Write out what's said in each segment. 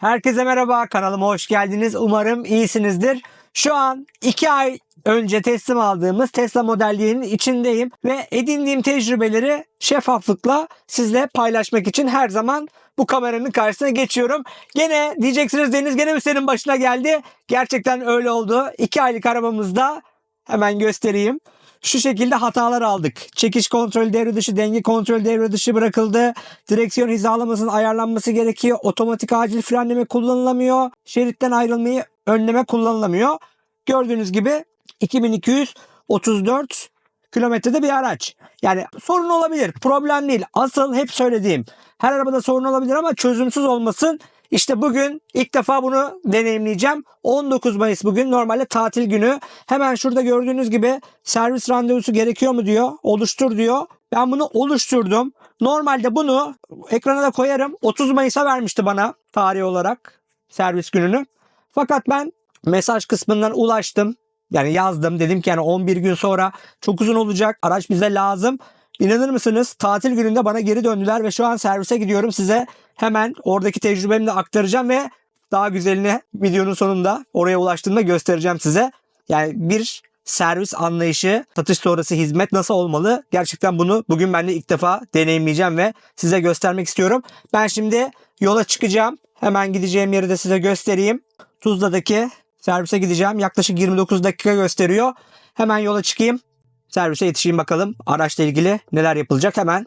Herkese merhaba kanalıma hoş geldiniz. Umarım iyisinizdir. Şu an 2 ay önce teslim aldığımız Tesla Model içindeyim ve edindiğim tecrübeleri şeffaflıkla sizle paylaşmak için her zaman bu kameranın karşısına geçiyorum. Gene diyeceksiniz Deniz gene mi senin başına geldi? Gerçekten öyle oldu. 2 aylık arabamızda hemen göstereyim. Şu şekilde hatalar aldık. Çekiş kontrolü devre dışı, denge kontrolü devre dışı bırakıldı. Direksiyon hizalamasının ayarlanması gerekiyor. Otomatik acil frenleme kullanılamıyor. Şeritten ayrılmayı önleme kullanılamıyor. Gördüğünüz gibi 2234 kilometrede bir araç. Yani sorun olabilir. Problem değil. Asıl hep söylediğim. Her arabada sorun olabilir ama çözümsüz olmasın. İşte bugün ilk defa bunu deneyimleyeceğim. 19 Mayıs bugün normalde tatil günü. Hemen şurada gördüğünüz gibi servis randevusu gerekiyor mu diyor. Oluştur diyor. Ben bunu oluşturdum. Normalde bunu ekrana da koyarım. 30 Mayıs'a vermişti bana tarih olarak servis gününü. Fakat ben mesaj kısmından ulaştım. Yani yazdım dedim ki yani 11 gün sonra çok uzun olacak. Araç bize lazım. İnanır mısınız? Tatil gününde bana geri döndüler ve şu an servise gidiyorum. Size hemen oradaki tecrübemi de aktaracağım ve daha güzelini videonun sonunda oraya ulaştığımda göstereceğim size. Yani bir servis anlayışı, satış sonrası hizmet nasıl olmalı? Gerçekten bunu bugün ben de ilk defa deneyimleyeceğim ve size göstermek istiyorum. Ben şimdi yola çıkacağım. Hemen gideceğim yeri de size göstereyim. Tuzla'daki servise gideceğim. Yaklaşık 29 dakika gösteriyor. Hemen yola çıkayım. Servise yetişeyim bakalım. Araçla ilgili neler yapılacak hemen.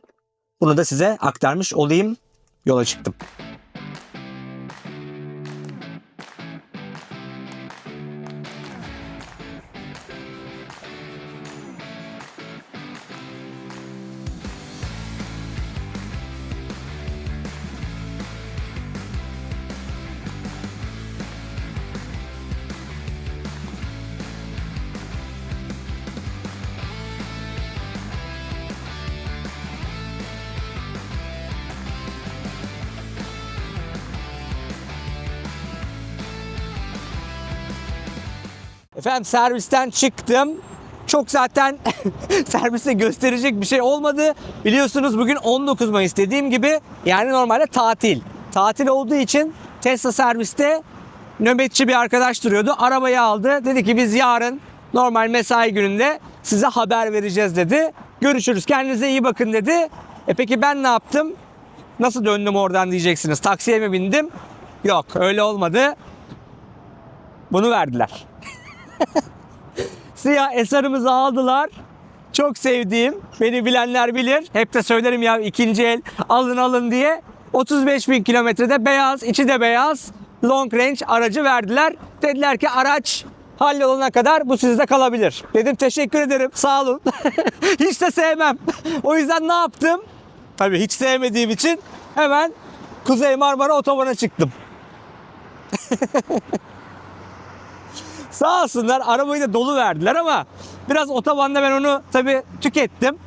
Bunu da size aktarmış olayım. Yola çıktım. Efendim servisten çıktım. Çok zaten serviste gösterecek bir şey olmadı. Biliyorsunuz bugün 19 Mayıs dediğim gibi yani normalde tatil. Tatil olduğu için Tesla serviste nöbetçi bir arkadaş duruyordu. Arabayı aldı. Dedi ki biz yarın normal mesai gününde size haber vereceğiz dedi. Görüşürüz. Kendinize iyi bakın dedi. E peki ben ne yaptım? Nasıl döndüm oradan diyeceksiniz. Taksiye mi bindim? Yok öyle olmadı. Bunu verdiler. Siyah esarımızı aldılar. Çok sevdiğim, beni bilenler bilir. Hep de söylerim ya ikinci el alın alın diye. 35 bin kilometrede beyaz, içi de beyaz long range aracı verdiler. Dediler ki araç hallolana kadar bu sizde kalabilir. Dedim teşekkür ederim sağ olun. hiç de sevmem. o yüzden ne yaptım? Tabii hiç sevmediğim için hemen Kuzey Marmara Otoban'a çıktım. Sağ olsunlar arabayı da dolu verdiler ama biraz otobanda ben onu tabii tükettim.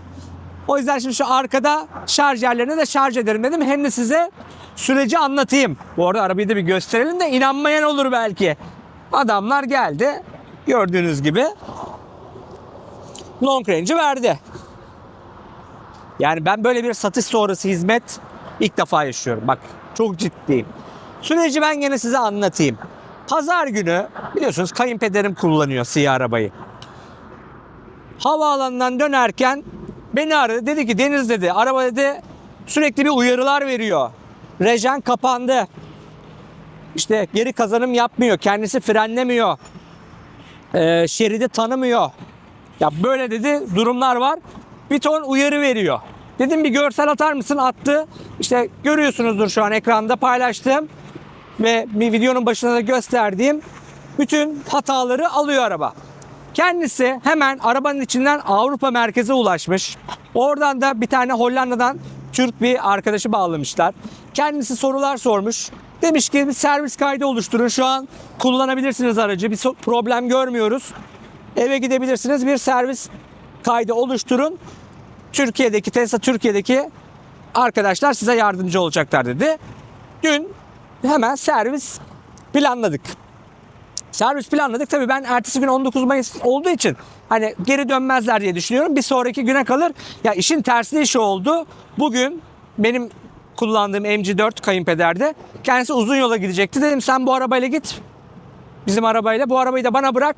O yüzden şimdi şu arkada şarj yerlerine de şarj ederim dedim. Hem de size süreci anlatayım. Bu arada arabayı da bir gösterelim de inanmayan olur belki. Adamlar geldi. Gördüğünüz gibi long range'i verdi. Yani ben böyle bir satış sonrası hizmet ilk defa yaşıyorum. Bak çok ciddiyim. Süreci ben gene size anlatayım. Pazar günü biliyorsunuz kayınpederim kullanıyor siyah arabayı. Havaalanından dönerken beni aradı. Dedi ki Deniz dedi araba dedi sürekli bir uyarılar veriyor. Rejen kapandı. İşte geri kazanım yapmıyor. Kendisi frenlemiyor. Ee, şeridi tanımıyor. Ya böyle dedi durumlar var. Bir ton uyarı veriyor. Dedim bir görsel atar mısın? Attı. İşte görüyorsunuzdur şu an ekranda paylaştım ve bir videonun başında da gösterdiğim bütün hataları alıyor araba. Kendisi hemen arabanın içinden Avrupa merkeze ulaşmış. Oradan da bir tane Hollanda'dan Türk bir arkadaşı bağlamışlar. Kendisi sorular sormuş. Demiş ki bir servis kaydı oluşturun. Şu an kullanabilirsiniz aracı. Bir problem görmüyoruz. Eve gidebilirsiniz. Bir servis kaydı oluşturun. Türkiye'deki Tesla Türkiye'deki arkadaşlar size yardımcı olacaklar dedi. Dün hemen servis planladık. Servis planladık. Tabii ben ertesi gün 19 Mayıs olduğu için hani geri dönmezler diye düşünüyorum. Bir sonraki güne kalır. Ya işin tersine işi oldu. Bugün benim kullandığım MG4 kayınpederde. Kendisi uzun yola gidecekti. Dedim sen bu arabayla git. Bizim arabayla. Bu arabayı da bana bırak.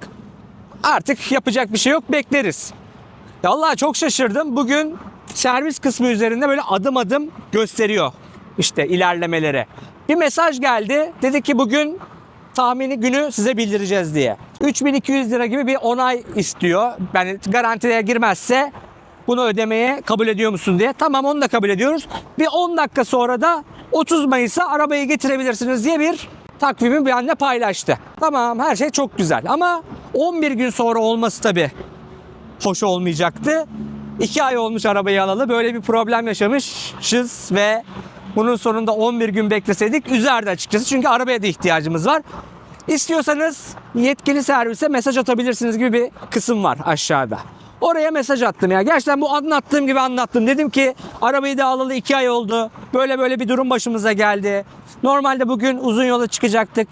Artık yapacak bir şey yok. Bekleriz. Ya Allah çok şaşırdım. Bugün servis kısmı üzerinde böyle adım adım gösteriyor işte ilerlemeleri. Bir mesaj geldi. Dedi ki bugün tahmini günü size bildireceğiz diye. 3200 lira gibi bir onay istiyor. Yani garantiye girmezse bunu ödemeye kabul ediyor musun diye. Tamam onu da kabul ediyoruz. Bir 10 dakika sonra da 30 Mayıs'a arabayı getirebilirsiniz diye bir takvimi benimle paylaştı. Tamam her şey çok güzel ama 11 gün sonra olması tabii hoş olmayacaktı. İki ay olmuş arabayı alalı. Böyle bir problem yaşamışız ve bunun sonunda 11 gün bekleseydik üzerdi açıkçası. Çünkü arabaya da ihtiyacımız var. İstiyorsanız yetkili servise mesaj atabilirsiniz gibi bir kısım var aşağıda. Oraya mesaj attım ya. Gerçekten bu anlattığım gibi anlattım. Dedim ki arabayı da alalı iki ay oldu. Böyle böyle bir durum başımıza geldi. Normalde bugün uzun yola çıkacaktık.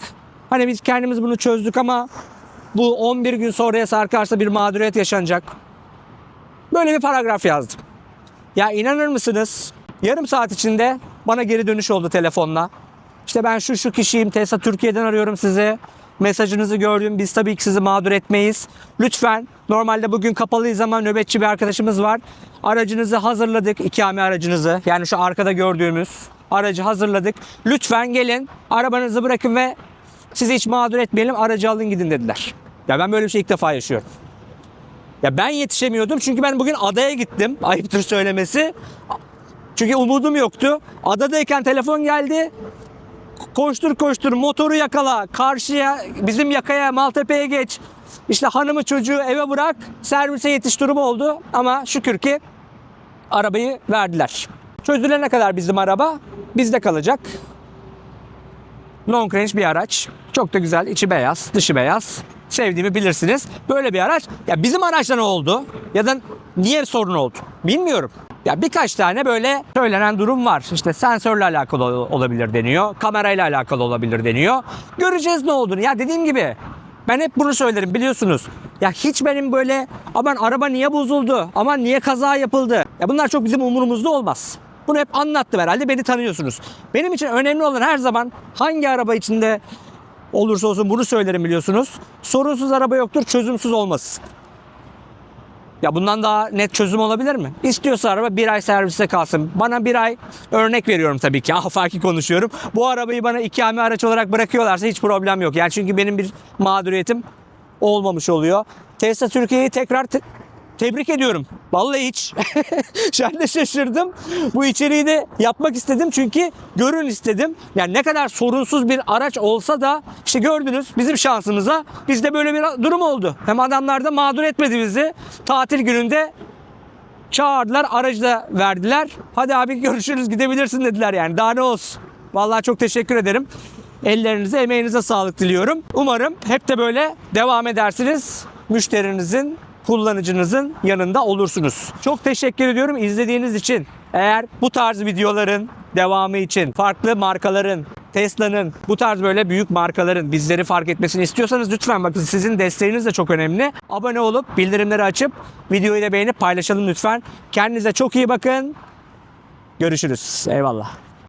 Hani biz kendimiz bunu çözdük ama bu 11 gün sonraya sarkarsa bir mağduriyet yaşanacak. Böyle bir paragraf yazdım. Ya inanır mısınız? Yarım saat içinde bana geri dönüş oldu telefonla. İşte ben şu şu kişiyim Tesla Türkiye'den arıyorum sizi. Mesajınızı gördüm. Biz tabii ki sizi mağdur etmeyiz. Lütfen normalde bugün kapalıyız ama nöbetçi bir arkadaşımız var. Aracınızı hazırladık. ikame aracınızı. Yani şu arkada gördüğümüz aracı hazırladık. Lütfen gelin arabanızı bırakın ve sizi hiç mağdur etmeyelim. Aracı alın gidin dediler. Ya ben böyle bir şey ilk defa yaşıyorum. Ya ben yetişemiyordum çünkü ben bugün adaya gittim. Ayıptır söylemesi. Çünkü umudum yoktu. Adadayken telefon geldi. Koştur koştur motoru yakala. Karşıya bizim yakaya Maltepe'ye geç. İşte hanımı çocuğu eve bırak. Servise yetiş durumu oldu. Ama şükür ki arabayı verdiler. Çözülene kadar bizim araba bizde kalacak. Long range bir araç. Çok da güzel. içi beyaz, dışı beyaz. Sevdiğimi bilirsiniz. Böyle bir araç. Ya bizim araçta ne oldu? Ya da niye sorun oldu? Bilmiyorum. Ya birkaç tane böyle söylenen durum var. İşte sensörle alakalı ol- olabilir deniyor. Kamerayla alakalı olabilir deniyor. Göreceğiz ne olduğunu. Ya dediğim gibi ben hep bunu söylerim biliyorsunuz. Ya hiç benim böyle aman araba niye bozuldu? Aman niye kaza yapıldı? Ya bunlar çok bizim umurumuzda olmaz. Bunu hep anlattım herhalde beni tanıyorsunuz. Benim için önemli olan her zaman hangi araba içinde olursa olsun bunu söylerim biliyorsunuz. Sorunsuz araba yoktur, çözümsüz olmaz. Ya bundan daha net çözüm olabilir mi? İstiyorsa araba bir ay serviste kalsın. Bana bir ay örnek veriyorum tabii ki. Afaki konuşuyorum. Bu arabayı bana ikame araç olarak bırakıyorlarsa hiç problem yok. Yani çünkü benim bir mağduriyetim olmamış oluyor. Tesla Türkiye'yi tekrar te- tebrik ediyorum. Vallahi hiç. ben de şaşırdım. Bu içeriği de yapmak istedim çünkü görün istedim. Yani ne kadar sorunsuz bir araç olsa da işte gördünüz bizim şansımıza bizde böyle bir durum oldu. Hem adamlar da mağdur etmedi bizi. Tatil gününde çağırdılar, aracı da verdiler. Hadi abi görüşürüz gidebilirsin dediler yani. Daha ne olsun. Vallahi çok teşekkür ederim. Ellerinize, emeğinize sağlık diliyorum. Umarım hep de böyle devam edersiniz. Müşterinizin, kullanıcınızın yanında olursunuz. Çok teşekkür ediyorum izlediğiniz için. Eğer bu tarz videoların devamı için farklı markaların Tesla'nın bu tarz böyle büyük markaların bizleri fark etmesini istiyorsanız lütfen bakın sizin desteğiniz de çok önemli. Abone olup bildirimleri açıp videoyu da beğenip paylaşalım lütfen. Kendinize çok iyi bakın. Görüşürüz. Eyvallah.